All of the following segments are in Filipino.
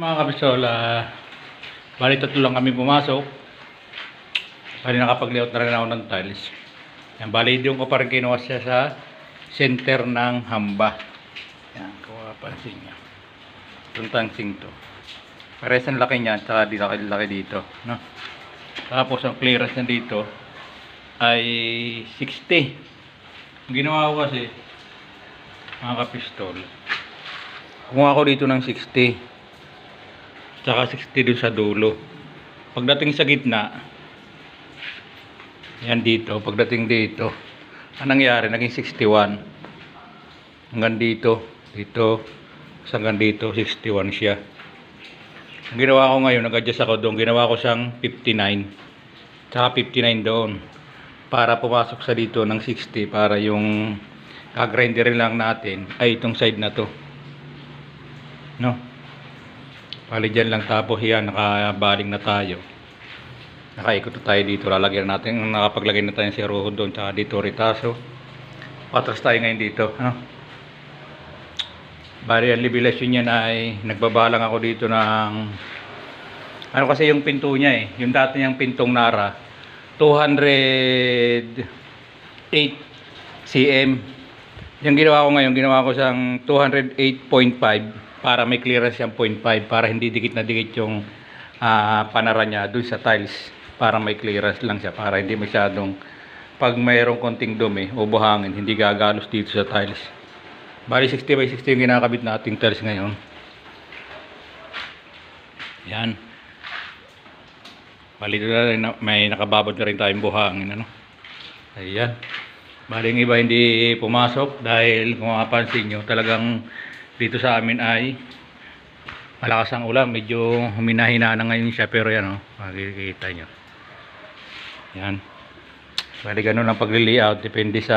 Mga kabisol, ah, bali tatlo lang kami pumasok. Bali nakapag-layout na rin ako ng tiles. Yan, bali yung ko pa rin kinuha siya sa center ng hamba. Yan, kung mapapansin niya. Itong tansing to. Pares ang laki niya, tsaka di laki, laki dito. No? Tapos ang clearance na dito ay 60. Ang ginawa ko kasi, mga kapistol, kumuha ko dito ng 60. Tsaka 60 dun sa dulo. Pagdating sa gitna, yan dito, pagdating dito, anong nangyari? Naging 61. Hanggang dito, dito, hanggang dito, 61 siya. Ang ginawa ko ngayon, nag-adjust ako doon, ginawa ko siyang 59. Tsaka 59 doon. Para pumasok sa dito ng 60, para yung kagrinderin lang natin, ay itong side na to. No? Bali dyan lang tapos yan, nakabaling na tayo. Nakaikot na tayo dito, lalagyan natin, nakapaglagay na tayo ng seroho doon, tsaka dito ritaso. Patras tayo ngayon dito, ano? Bali, ang libilasyon niya na ay nagbabalang ako dito ng ano kasi yung pinto niya eh, yung dati niyang pintong Nara, 208 cm. Yung ginawa ko ngayon, ginawa ko siyang 208.5 para may clearance siyang 0.5 para hindi dikit na dikit yung ah, panara niya dun sa tiles. Para may clearance lang siya para hindi masyadong pag mayroong konting dumi o buhangin hindi gagalos dito sa tiles. Bali 60 by 60 yung kinakabit nating tiles ngayon. Yan. Bali doon na na- may nakababad na rin tayong buhangin ano? Ayan. Bali yung iba hindi pumasok dahil kung mapapansin nyo talagang dito sa amin ay malakas ang ulan medyo huminahina na ngayon siya pero yan oh makikita nyo. Yan. Bali ganun ang pagli-layout depende sa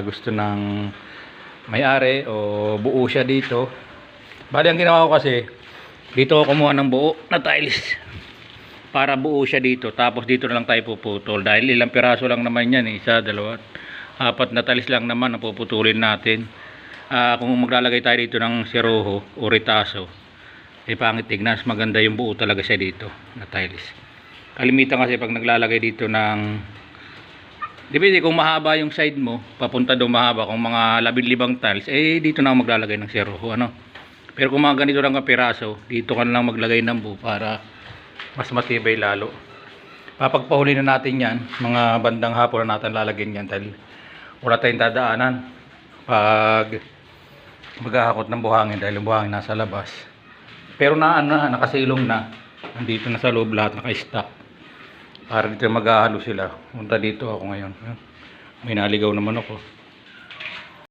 gusto ng may-ari o buo siya dito. Bali ang ginawa ko kasi dito ako kumuha ng buo na tiles para buo siya dito. Tapos dito na lang tayo puputol. Dahil ilang piraso lang naman yan eh. isa, dalawa apat na tiles lang naman ang puputulin natin Ah, kung maglalagay tayo dito ng seroho o ritaso eh pangit tignan. Maganda yung buo talaga siya dito na tiles. Kalimitan kasi pag naglalagay dito ng depende kung mahaba yung side mo papunta doon mahaba. Kung mga labing-libang tiles eh dito na maglalagay ng seroho ano. Pero kung mga ganito lang ang piraso dito ka lang maglagay ng buo para mas matibay lalo. Papagpahuli na natin yan. Mga bandang hapon na natin lalagyan yan dahil wala tayong dadaanan. Pag maghahakot ng buhangin dahil yung buhangin nasa labas. Pero na ano na nakasilong na. Nandito na sa loob lahat naka-stack para dito maghahalo sila. Punta dito ako ngayon. May naligaw naman ako